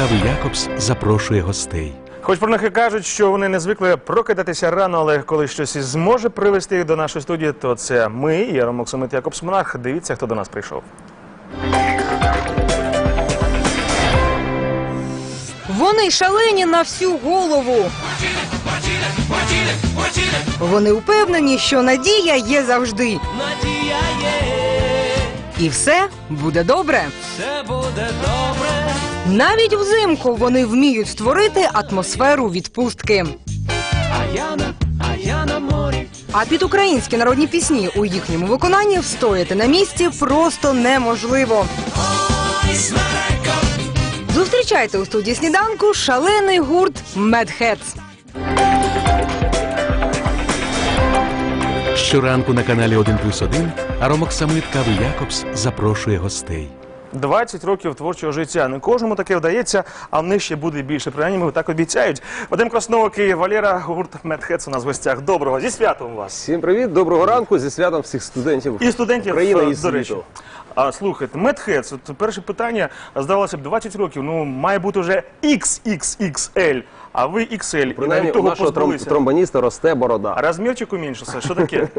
Кави Якобс запрошує гостей. Хоч про них і кажуть, що вони не звикли прокидатися рано, але коли щось і зможе привести їх до нашої студії, то це ми, Яромок Самит Якобс Монарх. Дивіться, хто до нас прийшов. Вони шалені на всю голову. Вони впевнені, що надія є завжди. Надія є, І все буде добре. все буде добре. Навіть взимку вони вміють створити атмосферу відпустки. А я на, а я на морі. А під українські народні пісні у їхньому виконанні встояти на місці просто неможливо. Зустрічайте у студії сніданку шалений гурт Медхец. Щоранку на каналі 1 плюс 1 Аромок Самит Кави Якобс запрошує гостей. 20 років творчого життя. Не кожному таке вдається, а в них ще буде більше. Принаймні, ми так обіцяють. Вадим Красновик і Валера гурт Медхец у нас в гостях. Доброго зі святом вас. Всім привіт, доброго ранку зі святом всіх студентів І студентів України е, і світу. речі. А слухайте, Медхец, от перше питання здавалося б 20 років. Ну має бути вже XXXL, а ви XL. І Принаймні навіть у того нашого тром- позбулися. тромбоніста росте А борода. розмірчик уменьшився. Що таке?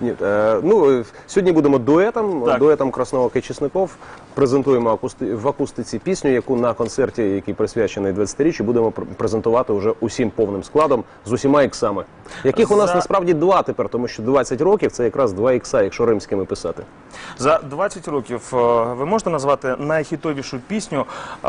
Ні, е, ну е, сьогодні будемо дуетом, Так. дуетом Красновок і Чесников. Презентуємо акусти- в акустиці пісню, яку на концерті, який присвячений 20-річчю, будемо презентувати вже усім повним складом з усіма іксами. Яких у нас насправді два тепер, тому що 20 років це якраз два ікса, якщо римськими писати. За 20 років е, ви можете назвати найхітовішу пісню? е,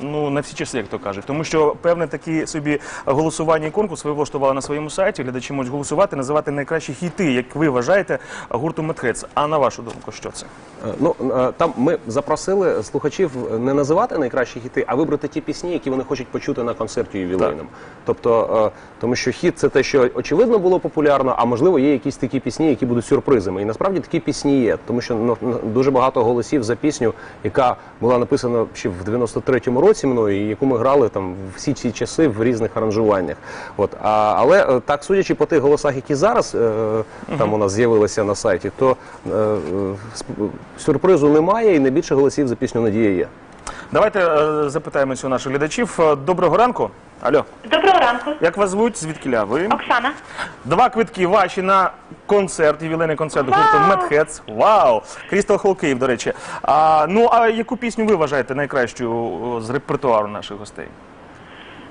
Ну, на всі часи, як то кажуть, тому що певне такі собі голосування і конкурс ви влаштували на своєму сайті. Глядачі можуть голосувати, називати найкращі хіти, як ви вважаєте, гурту Медхец. А на вашу думку, що це? Е, Ну е, там ми запросили слухачів не називати найкращі хіти, а вибрати ті пісні, які вони хочуть почути на концерті ювілейному. Тобто, е, тому що хіт це те, що очевидно було популярно, а можливо є якісь такі пісні, які будуть сюрпризами. І насправді такі пісні є, тому що ну, дуже багато голосів за пісню, яка була написана ще в 93-му році мною, і яку ми грали там всі ці часи в різних аранжуваннях. От а, але е, так судячи по тих голосах, які зараз е, там у нас з'явилися на сайті, то е, е, сюрпризу немає, і найбільше голосів за пісню Надія є. Давайте е, запитаємося у наших глядачів. Е, Доброго ранку. Алло, Доброго ранку, як вас звуть? Звідкіля ви? Оксана. Два квитки ваші на концерт, ювілейний концерт гурту Медхец. Вау! Крістал Холл Київ, до речі. А, ну, а яку пісню ви вважаєте найкращою о, з репертуару наших гостей?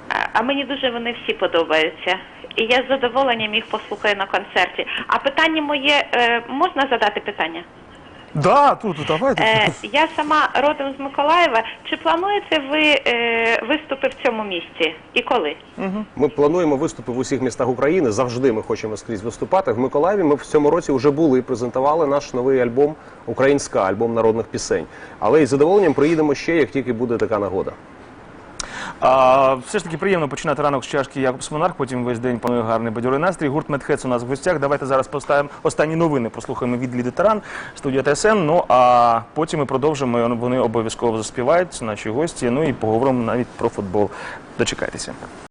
А- А мені дуже вони всі подобаються. І я з задоволенням їх послухаю на концерті. А питання моє е, можна задати питання? Да, тут, давайте. Е, я сама родом з Миколаєва. Чи плануєте ви е, виступи в цьому місті? І коли? Ми плануємо виступи в усіх містах України. Завжди ми хочемо скрізь виступати. В Миколаєві ми в цьому році вже були, і презентували наш новий альбом Українська, альбом народних пісень. Але із задоволенням приїдемо ще, як тільки буде така нагода. А, все ж таки приємно починати ранок з чашки Якобс Монарх, потім весь день панує гарний бадьорий настрій. Гурт Медхец у нас в гостях. Давайте зараз поставимо останні новини, послухаємо від Ліди Таран, студія ТСН. Ну а потім ми продовжимо. Вони обов'язково заспівають наші гості. Ну і поговоримо навіть про футбол. Дочекайтеся.